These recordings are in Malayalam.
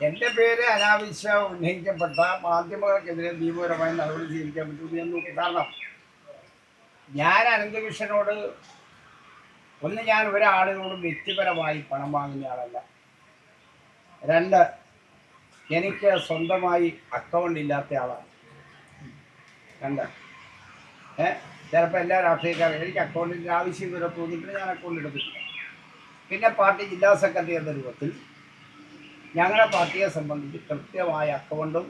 എന്റെ പേര് അനാവശ്യ ഉന്നയിക്കപ്പെട്ട മാധ്യമങ്ങൾക്കെതിരെ നിയമപരമായി നടപടി സ്വീകരിക്കാൻ പറ്റും എന്ന് കാരണം ഞാൻ അനന്തകൃഷ്ണനോട് ഒന്ന് ഞാൻ ഒരാളിനോടും വ്യക്തിപരമായി പണം വാങ്ങുന്ന ആളല്ല. രണ്ട് എനിക്ക് സ്വന്തമായി അക്കൗണ്ട് ഇല്ലാത്ത ആളാണ്. രണ്ട് ഏ ചിലപ്പോൾ എല്ലാ രാഷ്ട്രീയക്കാരും എനിക്ക് അക്കൗണ്ടിന്റെ ആവശ്യം വരെ തോന്നിയിട്ട് ഞാൻ അക്കൗണ്ട് എടുത്തിട്ടില്ല. പിന്നെ പാർട്ടി ജില്ലാ സെക്രട്ടറി എന്ന രൂപത്തിൽ ഞങ്ങളുടെ പാർട്ടിയെ സംബന്ധിച്ച് കൃത്യമായ അക്കൗണ്ടും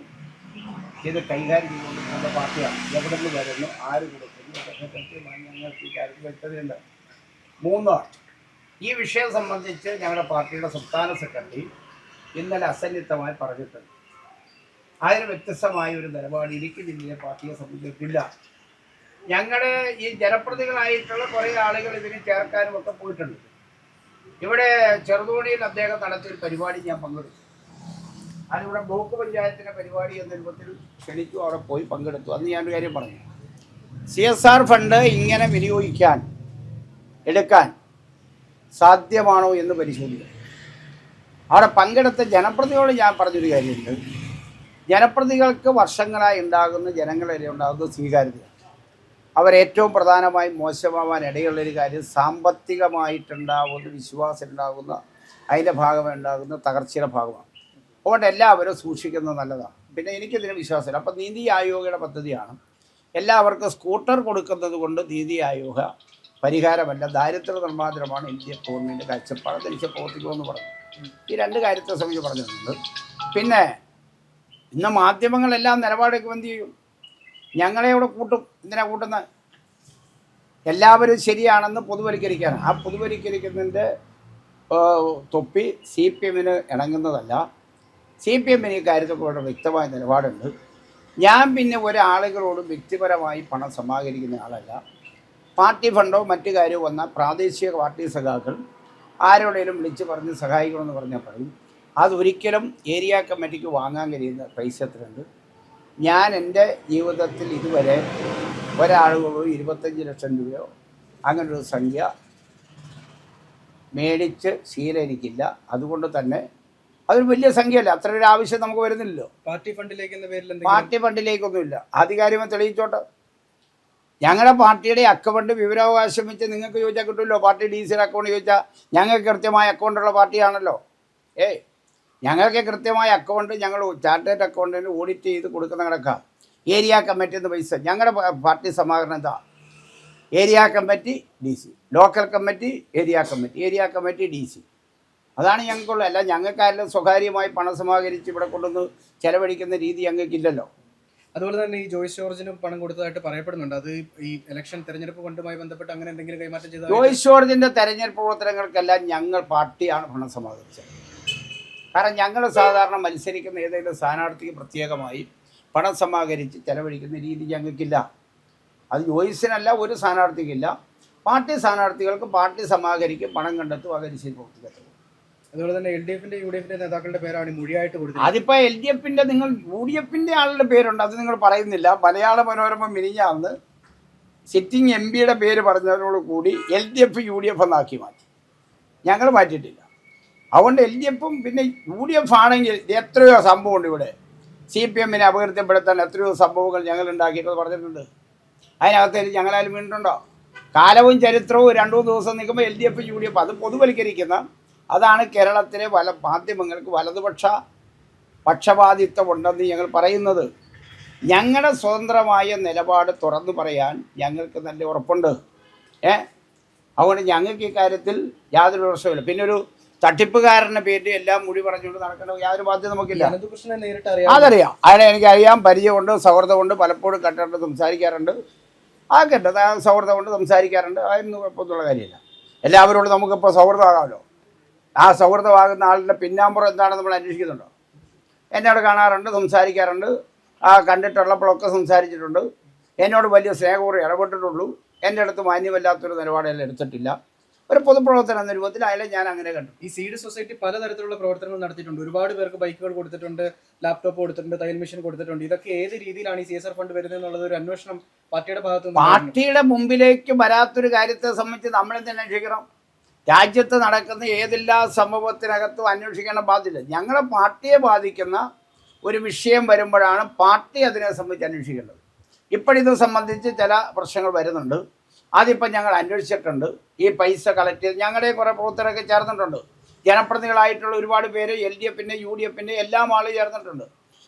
ഇത് കൈകാര്യം ചെയ്തുകൊണ്ട് ഞങ്ങളുടെ പാർട്ടിയാണ്. എവിടെ നിന്ന് വരുന്നു ആര് കൊടുക്കുന്നു അതൊക്കെ കൃത്യമായി ഞങ്ങൾക്ക് കാര്യത്തിൽ വ്യക്തതയുണ്ട്. മൂന്ന് ഈ വിഷയം സംബന്ധിച്ച് ഞങ്ങളുടെ പാർട്ടിയുടെ സംസ്ഥാന സെക്രട്ടറി ഇന്നലെ അസന്നിഗ്ധമായി പറഞ്ഞിട്ടുണ്ട്. അതിന് വ്യത്യസ്തമായ ഒരു നിലപാട് ഇടുക്കി ജില്ലയിലെ പാർട്ടിയെ സംബന്ധിച്ചിട്ടില്ല. ഞങ്ങളുടെ ഈ ജനപ്രതികളായിട്ടുള്ള കുറേ ആളുകൾ ഇതിന് ചേർക്കാനും ഒക്കെ പോയിട്ടുണ്ട്. ഇവിടെ ചെറുതോണിയിൽ അദ്ദേഹം നടത്തിയ ഒരു പരിപാടി ഞാൻ പങ്കെടുത്തു. അതിവിടെ ബ്ലോക്ക് പഞ്ചായത്തിന്റെ പരിപാടി എന്ന രൂപത്തിൽ ക്ഷണിച്ചു അവിടെ പോയി പങ്കെടുത്തു. അന്ന് ഞാനൊരു കാര്യം പറഞ്ഞു. സി എസ് ആർ ഫണ്ട് ഇങ്ങനെ വിനിയോഗിക്കാൻ എടുക്കാൻ സാധ്യമാണോ എന്ന് പരിശോധിക്കണം. അവിടെ പങ്കെടുത്ത ജനപ്രതിയോട് ഞാൻ പറഞ്ഞൊരു കാര്യമുണ്ട്. ജനപ്രതികൾക്ക് വർഷങ്ങളായി ഉണ്ടാകുന്ന ജനങ്ങളിലെ ഉണ്ടാകുന്ന സ്വീകാര്യത. അവരേറ്റവും പ്രധാനമായും മോശമാവാൻ ഇടയുള്ളൊരു കാര്യം സാമ്പത്തികമായിട്ടുണ്ടാവുന്ന വിശ്വാസം ഉണ്ടാകുന്ന അതിന്റെ ഭാഗമായി ഉണ്ടാകുന്ന തകർച്ചയുടെ ഭാഗമാണ്. അതുകൊണ്ട് എല്ലാവരും സൂക്ഷിക്കുന്നത് നല്ലതാണ്. പിന്നെ എനിക്കിതിന് വിശ്വാസമില്ല. അപ്പം നീതി ആയോഗയുടെ പദ്ധതിയാണ്. എല്ലാവർക്കും സ്കൂട്ടർ കൊടുക്കുന്നത് കൊണ്ട് നീതി ആയോഗ പരിഹാരമല്ല. ദാരിദ്ര്യ നിർമ്മാർജനമാണ് ഇന്ത്യ ഗവൺമെന്റ് കാഴ്ചപ്പാട്. തിരിച്ച് പ്രവർത്തിക്കുമെന്ന് പറഞ്ഞു. ഈ രണ്ട് കാര്യത്തെ സംബന്ധിച്ച് പറഞ്ഞിട്ടുണ്ട്. പിന്നെ ഇന്ന് മാധ്യമങ്ങളെല്ലാം നിലപാടൊക്കെ എന്ത് ചെയ്യും? ഞങ്ങളെ ഇവിടെ കൂട്ടും. എന്തിനാ കൂട്ടുന്നത് എല്ലാവരും ശരിയാണെന്ന് പൊതുവൽക്കരിക്കാണ് ആ പൊതുവൽക്കരിക്കുന്നതിന്റെ തൊപ്പി സി പി എമ്മിന് ഇണങ്ങുന്നതല്ല. സി പി എമ്മിന് ഈ കാര്യത്തെക്കുറിച്ച് വ്യക്തമായ നിലപാടുണ്ട്. ഞാൻ പിന്നെ ഒരാളുകളോടും വ്യക്തിപരമായി പണം സമാഹരിക്കുന്ന ആളല്ല. പാർട്ടി ഫണ്ടോ മറ്റു കാര്യമോ വന്ന പ്രാദേശിക പാർട്ടി സഖാക്കൾ ആരോടെങ്കിലും വിളിച്ച് പറഞ്ഞ് സഹായിക്കണമെന്ന് പറഞ്ഞാൽ പറയും. അതൊരിക്കലും ഏരിയ കമ്മിറ്റിക്ക് വാങ്ങാൻ കഴിയുന്ന പൈസ എത്രയുണ്ട് ഞാൻ എന്റെ ജീവിതത്തിൽ ഇതുവരെ ഒരാളുകളോ ഇരുപത്തഞ്ച് ലക്ഷം രൂപയോ അങ്ങനൊരു സംഖ്യ മേടിച്ച് ശീലം എനിക്കില്ല അതുകൊണ്ട് തന്നെ അതൊരു വലിയ സംഖ്യയല്ല. അത്ര ഒരു ആവശ്യം നമുക്ക് വരുന്നില്ലല്ലോ. പാർട്ടി ഫണ്ടിലേക്ക് എന്ന പേരിൽ പാർട്ടി ഫണ്ടിലേക്കൊന്നുമില്ല. ആധികാരികമായി തെളിയിച്ചോട്ടെ. ഞങ്ങളുടെ പാർട്ടിയുടെ അക്കൗണ്ട് വിവരാവകാശം വെച്ച് നിങ്ങൾക്ക് ചോദിച്ചാൽ കിട്ടുമല്ലോ. പാർട്ടി ഡി സിയുടെ അക്കൗണ്ട് ചോദിച്ചാൽ ഞങ്ങൾക്ക് കൃത്യമായ അക്കൗണ്ടുള്ള പാർട്ടിയാണല്ലോ. ഏയ് ഞങ്ങൾക്ക് കൃത്യമായ അക്കൗണ്ട് ഞങ്ങൾ ചാർട്ടേഡ് അക്കൗണ്ടിന് ഓഡിറ്റ് ചെയ്ത് കൊടുക്കുന്ന കണക്കാണ് ഏരിയ കമ്മിറ്റി എന്ന് പൈസ. ഞങ്ങളുടെ പാർട്ടി സമാഹരണം എന്താ area committee D C local committee area committee area committee D C അതാണ് ഞങ്ങൾക്കുള്ളത് അല്ല ഞങ്ങൾക്കാരെല്ലാം സ്വകാര്യമായി പണം സമാഹരിച്ച് ഇവിടെ കൊണ്ടുവന്ന് ചെലവഴിക്കുന്ന രീതി ഞങ്ങൾക്കില്ലല്ലോ. അതുപോലെ തന്നെ ഈ ജോയ്സ് ജോർജിന് പണം കൊടുത്തതായിട്ട് പറയപ്പെടുന്നുണ്ട്. അത് ഈ ഇലക്ഷൻ തെരഞ്ഞെടുപ്പ് കൊണ്ടുമായി ബന്ധപ്പെട്ട് അങ്ങനെ എന്തെങ്കിലും കൈമാറ്റം ചെയ്ത ജോയ്സ് ജോർജിന്റെ തെരഞ്ഞെടുപ്പ് പ്രവർത്തനങ്ങൾക്കെല്ലാം ഞങ്ങൾ പാർട്ടിയാണ് പണം സമാഹരിച്ചത്. കാരണം ഞങ്ങൾ സാധാരണ മത്സരിക്കുന്ന ഏതെങ്കിലും സ്ഥാനാർത്ഥിക്ക് പ്രത്യേകമായി പണം സമാഹരിച്ച് ചെലവഴിക്കുന്ന രീതി ഞങ്ങൾക്കില്ല. അത് ജോയിസിനല്ല ഒരു സ്ഥാനാർത്ഥിക്കില്ല. പാർട്ടി സ്ഥാനാർത്ഥികൾക്ക് പാർട്ടി സമാഹരിക്കും പണം കണ്ടെത്തും അതനുസരിച്ച് പ്രവർത്തിക്കത്തുള്ളൂ. അതുപോലെ തന്നെ എൽ ഡി എഫിന്റെ യു ഡി എഫിന്റെ നേതാക്കളുടെ പേരാണ് മൊഴിയായിട്ട് കൊടുത്തത് അതിപ്പോ എൽ ഡി എഫിന്റെ നിങ്ങൾ യു ഡി എഫിന്റെ ആളുടെ പേരുണ്ട് അത് നിങ്ങൾ പറയുന്നില്ല. മലയാള മനോരമ മിനിഞ്ഞാന്ന് സിറ്റിംഗ് എം പിയുടെ പേര് പറഞ്ഞതിനോട് കൂടി L D F U D F എന്നാക്കി മാറ്റി. ഞങ്ങൾ മാറ്റിയിട്ടില്ല. അതുകൊണ്ട് എൽ ഡി എഫും പിന്നെ യു ഡി എഫ് ആണെങ്കിൽ എത്രയോ സംഭവമുണ്ട് ഇവിടെ. സി പി എമ്മിനെ അപകീർത്തിപ്പെടുത്താൻ എത്രയോ സംഭവങ്ങൾ ഞങ്ങൾ ഉണ്ടാക്കിയിട്ട് പറഞ്ഞിട്ടുണ്ട്. അതിനകത്ത് ഞങ്ങളാലും വീണിട്ടുണ്ടോ? കാലവും ചരിത്രവും രണ്ടു മൂന്ന് ദിവസം നിൽക്കുമ്പോൾ L D F U D F അത് പൊതുവൽക്കരിക്കുന്ന അതാണ് കേരളത്തിലെ വല മാധ്യമങ്ങൾക്ക് വലതുപക്ഷ പക്ഷപാതിത്വം ഉണ്ടെന്ന് ഞങ്ങൾ പറയുന്നത്. ഞങ്ങളുടെ സ്വതന്ത്രമായ നിലപാട് തുറന്നു പറയാൻ ഞങ്ങൾക്ക് നല്ല ഉറപ്പുണ്ട്. ഏ? അതുകൊണ്ട് ഞങ്ങൾക്ക് ഇക്കാര്യത്തിൽ യാതൊരു പ്രശ്നമില്ല പിന്നെ ഒരു തട്ടിപ്പുകാരന്റെ പേരിൽ എല്ലാം മുടി പറഞ്ഞുകൊണ്ട് നടക്കേണ്ട യാതൊരു ബാധ്യത നമുക്കില്ല. അനന്തകൃഷ്ണനെ നേരിട്ട് അറിയാം അതറിയാം. അയാളെ എനിക്കറിയാം. പരിചയമുണ്ട് സൗഹൃദമുണ്ട് പലപ്പോഴും കണ്ടിട്ട് സംസാരിക്കാറുണ്ട്. ആ സൗഹൃദം കൊണ്ട് സംസാരിക്കാറുണ്ട്. അതൊന്നും കുഴപ്പമൊന്നുള്ള കാര്യമില്ല. എല്ലാവരോടും നമുക്കിപ്പോൾ സൗഹൃദമാകാമല്ലോ. ആ സൗഹൃദമാകുന്ന ആളുടെ പിന്നാമ്പുറം എന്താണെന്ന് നമ്മൾ അന്വേഷിക്കുന്നുണ്ടോ? എന്നോട് കാണാറുണ്ട് സംസാരിക്കാറുണ്ട്. ആ കണ്ടിട്ടുള്ളപ്പോഴൊക്കെ സംസാരിച്ചിട്ടുണ്ട്. എന്നോട് വലിയ സ്നേഹപൂർവം ഇടപെട്ടിട്ടുള്ളൂ. എന്റെ അടുത്ത് മാന്യമല്ലാത്തൊരു നിലപാടെല്ലാം എടുത്തിട്ടില്ല. ഒരു പൊതുപ്രവർത്തനം എന്ന രൂപത്തിൽ അയാളെ ഞാൻ അങ്ങനെ കണ്ടു. ഈ സീഡ് സൊസൈറ്റി പലതരത്തിലുള്ള പ്രവർത്തനങ്ങൾ നടത്തിയിട്ടുണ്ട്. ഒരുപാട് പേർക്ക് ബൈക്കുകൾ കൊടുത്തിട്ടുണ്ട് ലാപ്ടോപ്പ് കൊടുത്തിട്ടുണ്ട് തയ്യൽ മെഷീൻ കൊടുത്തിട്ടുണ്ട്. ഇതൊക്കെ ഏത് രീതിയിലാണ് ഈ സി എസ് ആർ ഫണ്ട് വരുന്നത് എന്നുള്ളത് ഒരു അന്വേഷണം പാർട്ടിയുടെ ഭാഗത്ത്. പാർട്ടിയുടെ മുമ്പിലേക്ക് വരാത്തൊരു കാര്യത്തെ സംബന്ധിച്ച് നമ്മൾ തന്നെ അന്വേഷിക്കണം? രാജ്യത്ത് നടക്കുന്ന ഏതെല്ലാ സംഭവത്തിനകത്തും അന്വേഷിക്കേണ്ട ബാധ്യത. ഞങ്ങളെ പാർട്ടിയെ ബാധിക്കുന്ന ഒരു വിഷയം വരുമ്പോഴാണ് പാർട്ടി അതിനെ സംബന്ധിച്ച് അന്വേഷിക്കേണ്ടത്. ഇപ്പോഴിത് സംബന്ധിച്ച് ചില പ്രശ്നങ്ങൾ വരുന്നുണ്ട്. അതിപ്പം ഞങ്ങൾ അന്വേഷിച്ചിട്ടുണ്ട്. ഈ പൈസ കളക്ട് ചെയ്ത് ഞങ്ങളുടെ കുറേ പ്രവർത്തകരൊക്കെ ചേർന്നിട്ടുണ്ട്. ജനപ്രതിനിധികളായിട്ടുള്ള ഒരുപാട് പേര് എൽ ഡി എഫിന്റെ യു ഡി എഫിന്റെ എല്ലാം ആൾ ചേർന്നിട്ടുണ്ട്.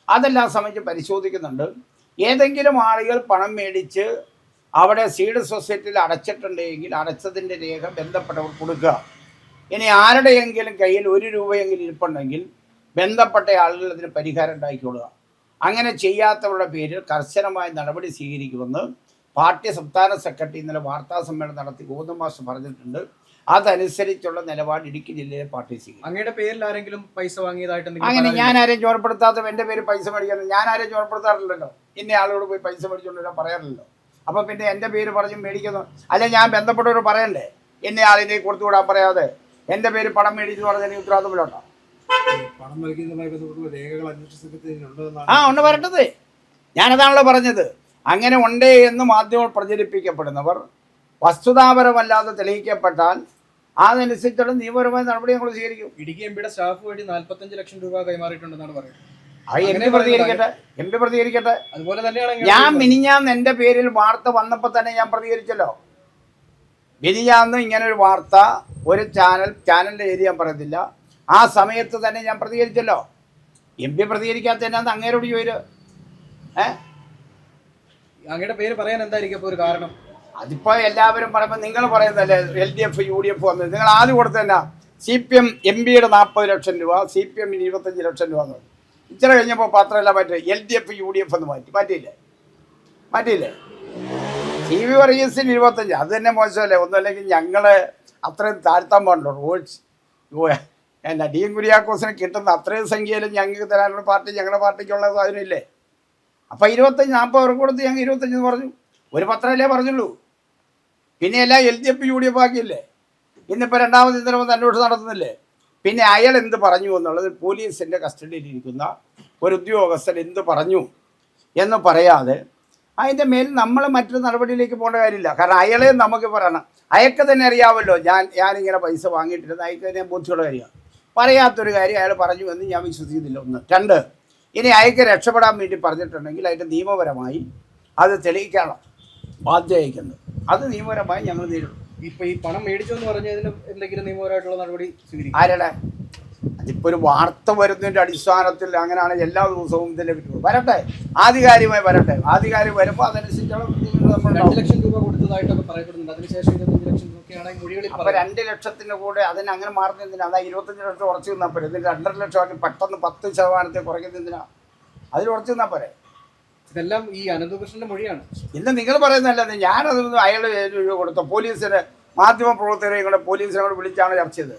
അതെല്ലാം സംബന്ധിച്ച് പരിശോധിക്കുന്നുണ്ട്. ഏതെങ്കിലും ആളുകൾ പണം മേടിച്ച് അവിടെ സീഡ് സൊസൈറ്റിയിൽ അടച്ചിട്ടുണ്ടെങ്കിൽ അടച്ചതിന്റെ രേഖ ബന്ധപ്പെട്ടവർ കൊടുക്കുക. ഇനി ആരുടെയെങ്കിലും കയ്യിൽ ഒരു രൂപയെങ്കിലും ഇരിപ്പുണ്ടെങ്കിൽ ബന്ധപ്പെട്ട ആളുകൾ അതിന് പരിഹാരം ഉണ്ടാക്കിക്കൊള്ളുക. അങ്ങനെ ചെയ്യാത്തവരുടെ പേരിൽ കർശനമായ നടപടി സ്വീകരിക്കുമെന്ന് പാർട്ടി സംസ്ഥാന സെക്രട്ടറി ഇന്നലെ വാർത്താ സമ്മേളനം നടത്തി ഗോതം മാസ്റ്റർ പറഞ്ഞിട്ടുണ്ട്. അതനുസരിച്ചുള്ള നിലപാട് ഇടുക്കി ജില്ലയിലെ പാർട്ടി സ്വീകരിക്കും. അങ്ങയുടെ പേരിൽ ആരെങ്കിലും പൈസ വാങ്ങിയതായിട്ട് അങ്ങനെ ഞാൻ ആരെയും ചോർപ്പെടുത്താത്ത എന്റെ പേര് പൈസ മേടിക്കുന്നത് ഞാൻ ആരെയും ചോർപ്പെടുത്താറില്ലല്ലോ ഇന്ന ആളോട് പോയി പൈസ മേടിച്ചുകൊണ്ട് വരാൻ പറയാറില്ലല്ലോ. അപ്പം പിന്നെ എന്റെ പേര് പറഞ്ഞ് മേടിക്കുന്നു. അല്ലെ ഞാൻ ബന്ധപ്പെട്ടവർ പറയണ്ടേ എന്നെ ആളിനെ കൊടുത്തു വിടാൻ പറയാതെ. എന്റെ പേര് പണം മേടിച്ചു പറഞ്ഞതിന് ഉത്തരവാദിത്തമില്ലോട്ടോ പണം നൽകിയതുമായി ബന്ധപ്പെട്ട് രേഖകൾ അന്വേഷണ സംഘത്തിൽ ഉണ്ടെന്നാണ് ആ ഉണ്ട് വരട്ടത് ഞാനതാണല്ലോ പറഞ്ഞത്. അങ്ങനെ ഉണ്ടേ എന്ന് മാധ്യമങ്ങൾ പ്രചരിപ്പിക്കപ്പെടുന്നവർ വസ്തുതാപരമല്ലാതെ തെളിയിക്കപ്പെട്ടാൽ അതനുസരിച്ചുള്ള നിയമപരമായ നടപടി ഞങ്ങൾ സ്വീകരിക്കും. ഇടുക്കി എംപിയുടെ സ്റ്റാഫ് വഴി നാല്പത്തഞ്ച് ലക്ഷം രൂപ കൈമാറിയിട്ടുണ്ടെന്നാണ് പറയുന്നത്. അത് എം പി പ്രതികരിക്കട്ടെ? എം പി പ്രതികരിക്കട്ടെ? അതുപോലെ തന്നെയാണ് ഞാൻ മിനിഞ്ഞാന്ന് എന്റെ പേരിൽ വാർത്ത വന്നപ്പോൾ തന്നെ ഞാൻ പ്രതികരിച്ചല്ലോ. മിനിഞ്ഞാന്ന് ഇങ്ങനെ ഒരു വാർത്ത ഒരു ചാനൽ ചാനലിന്റെ ഏരിയ ഞാൻ പറയത്തില്ല. ആ സമയത്ത് തന്നെ ഞാൻ പ്രതികരിച്ചല്ലോ. എം പി പ്രതികരിക്കാത്ത എന്നാന്ന് അങ്ങേരോട് ചോദിച്ചു. ഏ? അങ്ങയുടെ പേര് പറയാൻ എന്തായിരിക്കും ഒരു കാരണം? അതിപ്പോൾ എല്ലാവരും പറയുമ്പോൾ നിങ്ങൾ പറയുന്നതല്ലേ L D F U D F വന്നത് നിങ്ങൾ ആദ്യം കൊടുത്തതന്നെ സി പി എം എം പിയുടെ നാൽപ്പത് ലക്ഷം രൂപ സി പി എമ്മിന് ഇരുപത്തഞ്ച് ലക്ഷം രൂപ എന്ന് ഇച്ചിരി കഴിഞ്ഞപ്പോൾ പത്രമെല്ലാം മാറ്റി L D F U D F എന്ന് മാറ്റി. മാറ്റിയില്ലേ? മാറ്റിയില്ലേ? സി വി വർഗീസിന് ഇരുപത്തഞ്ച്. അത് തന്നെ മോശമല്ലേ? ഒന്നുമല്ലെങ്കിൽ ഞങ്ങൾ അത്രയും താഴ്ത്താൻ പാടില്ല റോഡ്സ് എന്നാ ഡി എം കുര്യാക്കോസിന് കിട്ടുന്ന അത്രയും സംഖ്യയിലും ഞങ്ങൾക്ക് തരാനുള്ള പാർട്ടി ഞങ്ങളുടെ പാർട്ടിക്കുള്ള സാധനമില്ലേ? അപ്പം ഇരുപത്തഞ്ച് നാൽപ്പത് പേർക്ക് കൊടുത്ത് ഞങ്ങൾ ഇരുപത്തഞ്ച് എന്ന് പറഞ്ഞു. ഒരു പത്രമല്ലേ പറഞ്ഞുള്ളൂ. പിന്നെ എല്ലാം L D F U D F ആക്കിയില്ലേ ഇന്നിപ്പോൾ രണ്ടാമത് ഇന്നലെ വന്ന് അന്വേഷണം നടത്തുന്നില്ലേ? പിന്നെ അയാൾ എന്ത് പറഞ്ഞു എന്നുള്ളത് പോലീസിന്റെ കസ്റ്റഡിയിലിരിക്കുന്ന ഒരു ഉദ്യോഗസ്ഥൻ എന്ത് പറഞ്ഞു എന്ന് പറയാതെ അതിന്റെ മേൽ നമ്മൾ മറ്റൊരു നടപടിയിലേക്ക് പോകേണ്ട കാര്യമില്ല. കാരണം അയാളെ നമുക്ക് പറയണം. അയാൾക്ക് തന്നെ അറിയാമല്ലോ. ഞാൻ ഞാനിങ്ങനെ പൈസ വാങ്ങിയിട്ടില്ല അയാൾക്ക് തന്നെ ബോധ്യമുള്ള കാര്യമാണ്. പറയാത്തൊരു കാര്യം അയാൾ പറഞ്ഞു എന്ന് ഞാൻ വിശ്വസിക്കുന്നില്ല. ഒന്ന്. രണ്ട്. ഇനി അയക്ക് രക്ഷപ്പെടാൻ വേണ്ടി പറഞ്ഞിട്ടുണ്ടെങ്കിൽ അതിന്റെ നിയമപരമായി അത് തെളിയിക്കണം ബാധ്യയക്കുന്നത് അത് നിയമപരമായി ഞങ്ങൾ നേരിടും. ഇപ്പൊ ഈ പണം മേടിച്ചു എന്ന് പറഞ്ഞതിന് എന്തെങ്കിലും നിയമപരമായിട്ടുള്ള നടപടി സ്വീകരിക്കും? ആരുടെ? അതിപ്പോൾ ഒരു വാർത്ത വരുന്നതിന്റെ അടിസ്ഥാനത്തിൽ അങ്ങനെയാണ് എല്ലാ ദിവസവും ഇതിന്റെ വിട്ടു വരട്ടെ ആധികാരികമായി വരട്ടെ. ആധികാരികം വരുമ്പോൾ അതനുസരിച്ചുള്ള ലക്ഷം രൂപ കൊടുത്തതായിട്ടൊക്കെ പറയപ്പെടുന്നുണ്ട്. അതിനുശേഷം അപ്പൊ രണ്ട് ലക്ഷത്തിന്റെ കൂടെ അതിന് അങ്ങനെ മാറുന്ന എന്തിനാ? അതാ ഇരുപത്തഞ്ച് ലക്ഷം ഉറച്ചു നിന്നാ പോരെ. ഇതിന് രണ്ടര ലക്ഷം ആക്കി പെട്ടെന്ന് പത്ത് ശതമാനത്തെ കുറയ്ക്കുന്ന എന്തിനാ? അതിൽ ഉറച്ചു നിന്നാ പോരെ. ഇതെല്ലാം ഈ അനന്തകൃഷ്ണന്റെ മൊഴിയാണ്. ഇല്ല നിങ്ങൾ പറയുന്നതല്ല ഞാനതൊന്നും അയാൾ കൊടുത്ത. പോലീസിന് മാധ്യമ പ്രവർത്തകരെയും കൂടെ പോലീസിനെ കൂടെ വിളിച്ചാണ് ചർച്ച ചെയ്തത്.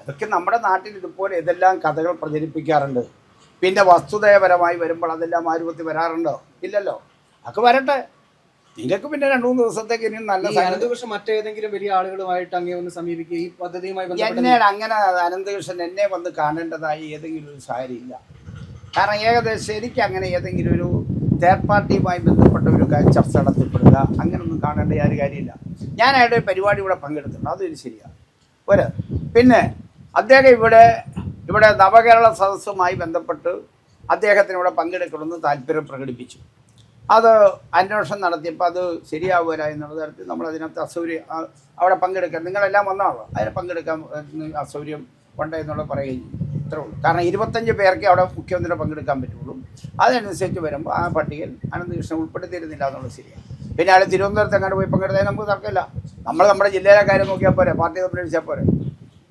അതൊക്കെ നമ്മുടെ നാട്ടിൽ ഇതുപോലെ ഇതെല്ലാം കഥകൾ പ്രചരിപ്പിക്കാറുണ്ട്. പിന്നെ വസ്തുതയപരമായി വരുമ്പോൾ അതെല്ലാം ആരൂപത്തിൽ വരാറുണ്ടോ? ഇല്ലല്ലോ. അതൊക്കെ വരട്ടെ. നിങ്ങൾക്ക് പിന്നെ രണ്ടു മൂന്ന് ദിവസത്തേക്ക് ഇനി നല്ല അനന്തകൃഷ്ണൻ മറ്റേതെങ്കിലും വലിയ ആളുകളുമായിട്ട് അങ്ങേ ഒന്ന് സമീപിക്കുക? ഈ പദ്ധതിയുമായി എന്നെ അങ്ങനെ അനന്തകൃഷ്ണൻ എന്നെ വന്ന് കാണേണ്ടതായി ഏതെങ്കിലും ഒരു സാഹചര്യമില്ല. കാരണം ഏകദേശം എനിക്ക് അങ്ങനെ ഏതെങ്കിലും ഒരു തേർഡ് പാർട്ടിയുമായി ബന്ധപ്പെട്ട ഒരു ചർച്ച നടത്തിപ്പെടുക അങ്ങനൊന്നും കാണേണ്ട യാതൊരു കാര്യമില്ല. ഞാൻ അയാളുടെ ഒരു പരിപാടി ഇവിടെ പങ്കെടുത്തിട്ടുണ്ട്. അതൊരു ശരിയാണ്. ഒരു. പിന്നെ അദ്ദേഹം ഇവിടെ ഇവിടെ നവകേരള സദസ്സുമായി ബന്ധപ്പെട്ട് അദ്ദേഹത്തിന് ഇവിടെ പങ്കെടുക്കണമെന്ന് താല്പര്യം പ്രകടിപ്പിച്ചു. അത് അന്വേഷണം നടത്തിയപ്പോൾ അത് ശരിയാവുക എന്നുള്ള തരത്തിൽ നമ്മൾ അതിനകത്ത് അസൗകര്യം അവിടെ പങ്കെടുക്കാൻ നിങ്ങളെല്ലാം വന്നാണല്ലോ അതിന് പങ്കെടുക്കാൻ അസൗകര്യം ഉണ്ട് എന്നുള്ളത് പറയുകയും ഇത്രേ ഉള്ളൂ. കാരണം ഇരുപത്തഞ്ച് പേർക്ക് അവിടെ മുഖ്യമന്ത്രി പങ്കെടുക്കാൻ പറ്റുള്ളൂ. അതനുസരിച്ച് വരുമ്പോൾ ആ പട്ടികയിൽ അനന്തകൃഷ്ണൻ ഉൾപ്പെടുത്തിയിരുന്നില്ല എന്നുള്ളത് ശരിയാണ്. പിന്നെ അയാൾ തിരുവനന്തപുരത്ത് അങ്ങോട്ട് പോയി പങ്കെടുത്താൽ നമുക്ക് തർക്കമില്ല. നമ്മൾ നമ്മുടെ ജില്ലയിലെ കാര്യം നോക്കിയാൽ പോരെ പാർട്ടി തമ്മിൽ വിളിച്ചാൽ പോരെ.